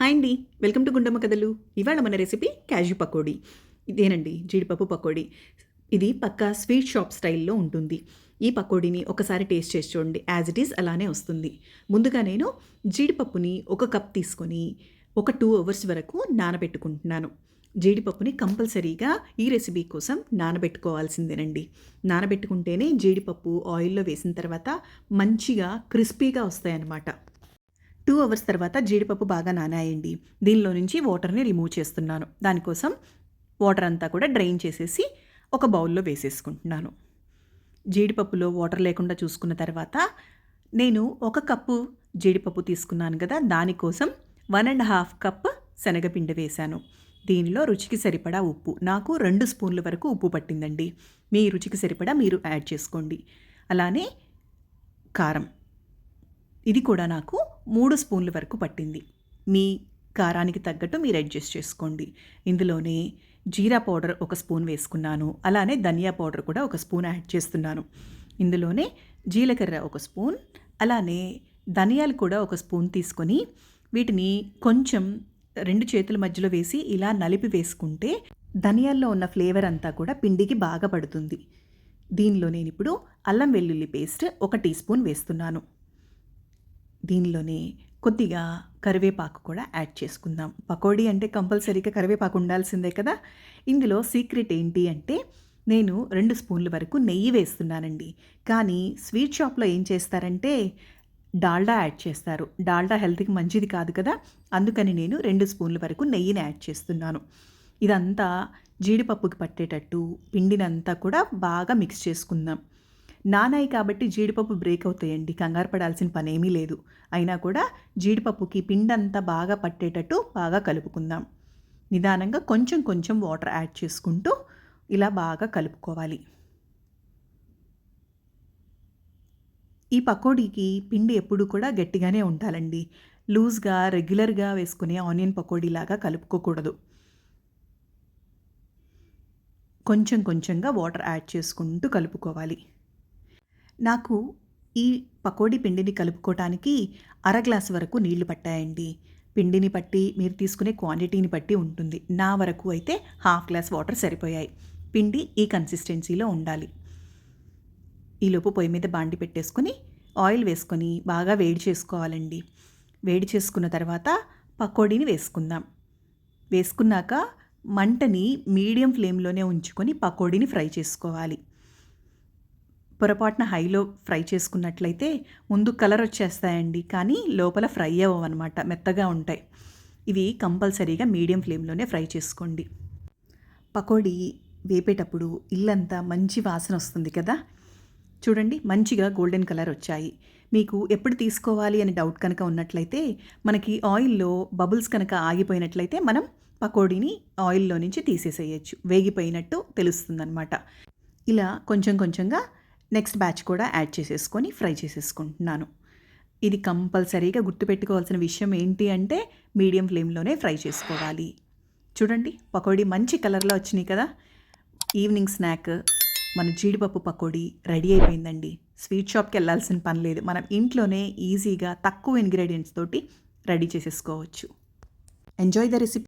Hi అండి. Welcome to Gundamma కథలు. ఇవాళ మన రెసిపీ క్యాజు పకోడీ. ఇదేనండి జీడిపప్పు పకోడీ. ఇది పక్కా స్వీట్ షాప్ స్టైల్లో ఉంటుంది. ఈ పకోడీని ఒకసారి టేస్ట్ చేసి చూడండి. యాజ్ ఇట్ ఈస్ అలానే వస్తుంది. ముందుగా నేను జీడిపప్పుని ఒక కప్ తీసుకొని ఒక టూ అవర్స్ వరకు నానబెట్టుకుంటున్నాను. జీడిపప్పుని కంపల్సరీగా ఈ రెసిపీ కోసం నానబెట్టుకోవాల్సిందేనండి. నానబెట్టుకుంటేనే జీడిపప్పు ఆయిల్లో వేసిన తర్వాత మంచిగా క్రిస్పీగా వస్తాయన్నమాట. అవర్స్ తర్వాత జీడిపప్పు బాగా నానాయండి. దీనిలో నుంచి వాటర్ని రిమూవ్ చేస్తున్నాను. దానికోసం వాటర్ అంతా కూడా డ్రైన్ చేసేసి ఒక బౌల్లో వేసేసుకుంటున్నాను. జీడిపప్పులో వాటర్ లేకుండా చూసుకున్న తర్వాత నేను ఒక కప్పు జీడిపప్పు తీసుకున్నాను కదా దానికోసం వన్ అండ్ హాఫ్ కప్ శనగపిండి వేశాను. దీనిలో రుచికి సరిపడా ఉప్పు. నాకు రెండు స్పూన్ల వరకు ఉప్పు పట్టిందండి. మీ రుచికి సరిపడా మీరు యాడ్ చేసుకోండి. అలానే కారం. ఇది కూడా నాకు మూడు స్పూన్ల వరకు పట్టింది. మీ కారానికి తగ్గట్టు మీరు అడ్జస్ట్ చేసుకోండి. ఇందులోనే జీరా పౌడర్ ఒక స్పూన్ వేసుకున్నాను. అలానే ధనియా పౌడర్ కూడా ఒక స్పూన్ యాడ్ చేస్తున్నాను. ఇందులోనే జీలకర్ర ఒక స్పూన్ అలానే ధనియాలు కూడా ఒక స్పూన్ తీసుకొని వీటిని కొంచెం రెండు చేతుల మధ్యలో వేసి ఇలా నలిపి వేసుకుంటే ధనియాల్లో ఉన్న ఫ్లేవర్ అంతా కూడా పిండికి బాగా పడుతుంది. దీనిలో నేను ఇప్పుడు అల్లం వెల్లుల్లి పేస్ట్ ఒక టీ స్పూన్ వేస్తున్నాను. దీనిలోనే కొద్దిగా కరివేపాకు కూడా యాడ్ చేసుకుందాం. పకోడీ అంటే కంపల్సరీగా కరివేపాకు ఉండాల్సిందే కదా? ఇందులో సీక్రెట్ ఏంటి అంటే నేను రెండు స్పూన్ల వరకు నెయ్యి వేస్తున్నానండి. కానీ స్వీట్ షాప్లో ఏం చేస్తారంటే డాల్డా యాడ్ చేస్తారు. డాల్డా హెల్త్కి మంచిది కాదు కదా? అందుకని నేను రెండు స్పూన్ల వరకు నెయ్యిని యాడ్ చేస్తున్నాను. ఇదంతా జీడిపప్పుకి పట్టేటట్టు పిండినంతా కూడా బాగా మిక్స్ చేసుకుందాం. నానాయి కాబట్టి జీడిపప్పు బ్రేక్ అవుతాయండి. కంగారు పడాల్సిన పని ఏమీ లేదు. అయినా కూడా జీడిపప్పుకి పిండంతా బాగా పట్టేటట్టు బాగా కలుపుకుందాం. నిదానంగా కొంచెం కొంచెం వాటర్ యాడ్ చేసుకుంటూ ఇలా బాగా కలుపుకోవాలి. ఈ పకోడీకి పిండి ఎప్పుడు కూడా గట్టిగానే ఉండాలండి. లూజ్గా రెగ్యులర్గా వేసుకునే ఆనియన్ పకోడీ లాగా కలుపుకోకూడదు. కొంచెం కొంచెంగా వాటర్ యాడ్ చేసుకుంటూ కలుపుకోవాలి. నాకు ఈ పకోడీ పిండిని కలుపుకోవటానికి అర గ్లాస్ వరకు నీళ్ళు పట్టాయండి. పిండిని బట్టి మీరు తీసుకునే క్వాంటిటీని బట్టి ఉంటుంది. నా వరకు అయితే హాఫ్ గ్లాస్ వాటర్ సరిపోయాయి. పిండి ఈ కన్సిస్టెన్సీలో ఉండాలి. ఈలోపు పొయ్యి మీద బాండి పెట్టేసుకొని ఆయిల్ వేసుకొని బాగా వేడి చేసుకోవాలండి. వేడి చేసుకున్న తర్వాత పకోడీని వేసుకుందాం. వేసుకున్నాక మంటని మీడియం ఫ్లేమ్లోనే ఉంచుకొని పకోడీని ఫ్రై చేసుకోవాలి. పొరపాటున హైలో ఫ్రై చేసుకున్నట్లయితే ముందు కలర్ వచ్చేస్తాయండి కానీ లోపల ఫ్రై అవ్వనమాట మెత్తగా ఉంటాయి. ఇవి కంపల్సరీగా మీడియం ఫ్లేమ్లోనే ఫ్రై చేసుకోండి. పకోడీ వేపేటప్పుడు ఇల్లంతా మంచి వాసన వస్తుంది కదా? చూడండి మంచిగా గోల్డెన్ కలర్ వచ్చాయి. మీకు ఎప్పుడు తీసుకోవాలి అని డౌట్ కనుక ఉన్నట్లయితే మనకి ఆయిల్లో బబుల్స్ కనుక ఆగిపోయినట్లయితే మనం పకోడీని ఆయిల్లో నుంచి తీసేసేయచ్చు. వేగిపోయినట్టు తెలుస్తుందన్నమాట. ఇలా కొంచెం కొంచెంగా నెక్స్ట్ బ్యాచ్ కూడా యాడ్ చేసేసుకొని ఫ్రై చేసేసుకుంటున్నాను. ఇది కంపల్సరీగా గుర్తుపెట్టుకోవాల్సిన విషయం ఏంటి అంటే మీడియం ఫ్లేమ్లోనే ఫ్రై చేసుకోవాలి. చూడండి పకోడీ మంచి కలర్లో వచ్చినాయి కదా. ఈవినింగ్ స్నాక్ మన జీడిపప్పు పకోడీ రెడీ అయిపోయిందండి. స్వీట్ షాప్కి వెళ్ళాల్సిన పని లేదు. మనం ఇంట్లోనే ఈజీగా తక్కువ ఇంగ్రీడియంట్స్ తోటి రెడీ చేసేసుకోవచ్చు. Enjoy the recipe.